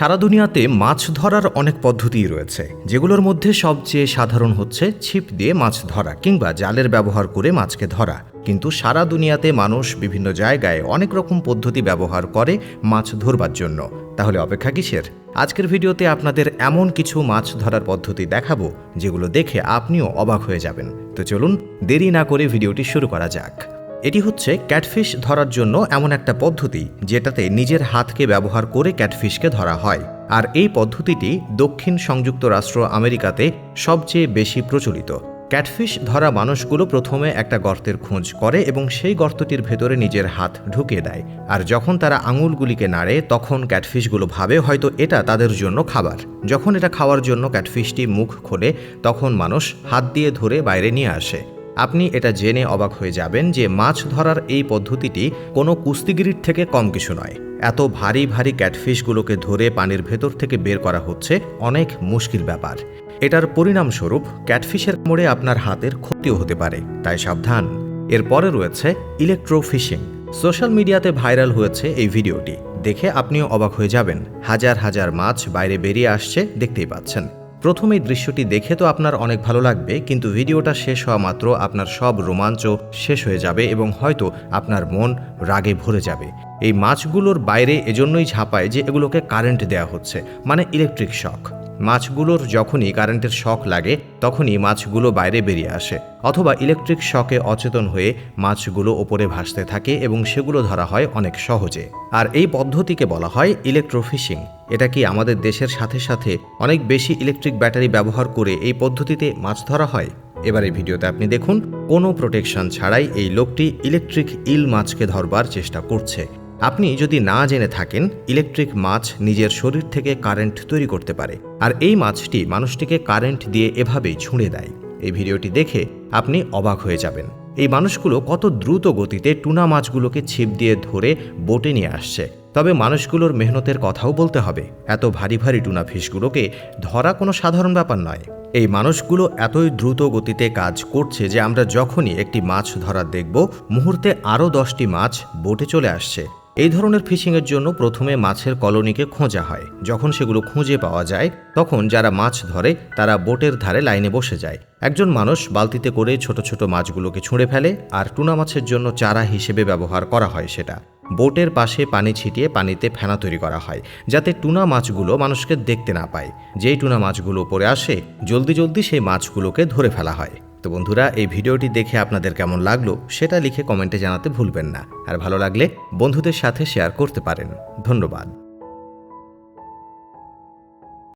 সারা দুনিয়াতে মাছ ধরার অনেক পদ্ধতিই রয়েছে, যেগুলোর মধ্যে সবচেয়ে সাধারণ হচ্ছে ছিপ দিয়ে মাছ ধরা কিংবা জালের ব্যবহার করে মাছকে ধরা। কিন্তু সারা দুনিয়াতে মানুষ বিভিন্ন জায়গায় অনেক রকম পদ্ধতি ব্যবহার করে মাছ ধরবার জন্য। তাহলে অপেক্ষা কিসের? আজকের ভিডিওতে আপনাদের এমন কিছু মাছ ধরার পদ্ধতি দেখাবো, যেগুলো দেখে আপনিও অবাক হয়ে যাবেন। তো চলুন, দেরি না করে ভিডিওটি শুরু করা যাক। এটি হচ্ছে ক্যাটফিশ ধরার জন্য এমন একটা পদ্ধতি যেটাতে নিজের হাতকে ব্যবহার করে ক্যাটফিশকে ধরা হয়। আর এই পদ্ধতিটি দক্ষিণ সংযুক্ত রাষ্ট্র আমেরিকাতে সবচেয়ে বেশি প্রচলিত। ক্যাটফিশ ধরা মানুষগুলো প্রথমে একটা গর্তের খোঁজ করে এবং সেই গর্তটির ভেতরে নিজের হাত ঢুকিয়ে দেয়। আর যখন তারা আঙুলগুলিকে নাড়ে, তখন ক্যাটফিশগুলো ভাবে হয়তো এটা তাদের জন্য খাবার। যখন এটা খাওয়ার জন্য ক্যাটফিশটি মুখ খোলে, তখন মানুষ হাত দিয়ে ধরে বাইরে নিয়ে আসে। আপনি এটা জেনে অবাক হয়ে যাবেন যে মাছ ধরার এই পদ্ধতিটি কোনো কুস্তিগিরির থেকে কম কিছু নয়। এত ভারী ভারী ক্যাটফিশগুলোকে ধরে পানির ভেতর থেকে বের করা হচ্ছে অনেক মুশকিল ব্যাপার। এটার পরিণামস্বরূপ ক্যাটফিশের মোড়ে আপনার হাতের ক্ষতিও হতে পারে, তাই সাবধান। এরপরে রয়েছে ইলেকট্রোফিশিং। সোশ্যাল মিডিয়াতে ভাইরাল হয়েছে এই ভিডিওটি। দেখে আপনিও অবাক হয়ে যাবেন। হাজার হাজার মাছ বাইরে বেরিয়ে আসছে, দেখতেই পাচ্ছেন। প্রথম এই দৃশ্যটি দেখে তো আপনার অনেক ভালো লাগবে, কিন্তু ভিডিওটা শেষ হওয়া মাত্র আপনার সব রোমাঞ্চ শেষ হয়ে যাবে এবং হয়তো আপনার মন রাগে ভরে যাবে। এই মাছগুলোর বাইরে এজন্যই ঝাঁপায় যে এগুলোকে কারেন্ট দেওয়া হচ্ছে মানে ইলেকট্রিক শক মাছগুলোর যখনই কারেন্টের শখ লাগে তখনই মাছগুলো বাইরে বেরিয়ে আসে, অথবা ইলেকট্রিক শকে অচেতন হয়ে মাছগুলো ওপরে ভাসতে থাকে এবং সেগুলো ধরা হয় অনেক সহজে। আর এই পদ্ধতিকে বলা হয় ইলেকট্রোফিশিং। এটা কি আমাদের দেশের সাথে সাথে অনেক বেশি ইলেকট্রিক ব্যাটারি ব্যবহার করে এই পদ্ধতিতে মাছ ধরা হয়? এবার এই ভিডিওতে আপনি দেখুন, কোনো প্রোটেকশন ছাড়াই এই লোকটি ইলেকট্রিক ইল মাছকে ধরবার চেষ্টা করছে। আপনি যদি না জেনে থাকেন, ইলেকট্রিক মাছ নিজের শরীর থেকে কারেন্ট তৈরি করতে পারে। আর এই মাছটি মানুষটিকে কারেন্ট দিয়ে এভাবেই ছুঁড়ে দেয়। এই ভিডিওটি দেখে আপনি অবাক হয়ে যাবেন। এই মানুষগুলো কত দ্রুত গতিতে টুনা মাছগুলোকে ছিপ দিয়ে ধরে বোটে নিয়ে আসছে। তবে মানুষগুলোর মেহনতের কথাও বলতে হবে। এত ভারী ভারী টুনা ফিশগুলোকে ধরা কোনো সাধারণ ব্যাপার নয়। এই মানুষগুলো এতই দ্রুত গতিতে কাজ করছে যে আমরা যখনই একটি মাছ ধরা দেখব, মুহূর্তে আরও দশটি মাছ বোটে চলে আসছে। এই ধরনের ফিশিংয়ের জন্য প্রথমে মাছের কলোনিকে খোঁজা হয়। যখন সেগুলো খুঁজে পাওয়া যায়, তখন যারা মাছ ধরে, তারা বোটের ধারে লাইনে বসে যায়। একজন মানুষ বালতিতে করে ছোট ছোট মাছগুলোকে ছুঁড়ে ফেলে আর টুনা মাছের জন্য চারা হিসেবে ব্যবহার করা হয় সেটা। বোটের পাশে পানি ছিটিয়ে পানিতে ফেনা তৈরি করা হয়, যাতে টুনা মাছগুলো মানুষকে দেখতে না পায়। যেই টুনা মাছগুলো পরে আসে, জলদি জলদি সেই মাছগুলোকে ধরে ফেলা হয়। তো বন্ধুরা, এই ভিডিওটি দেখে আপনাদের কেমন লাগল সেটা লিখে কমেন্টে জানাতে ভুলবেন না। আর ভালো লাগলে বন্ধুদের সাথে শেয়ার করতে পারেন। ধন্যবাদ।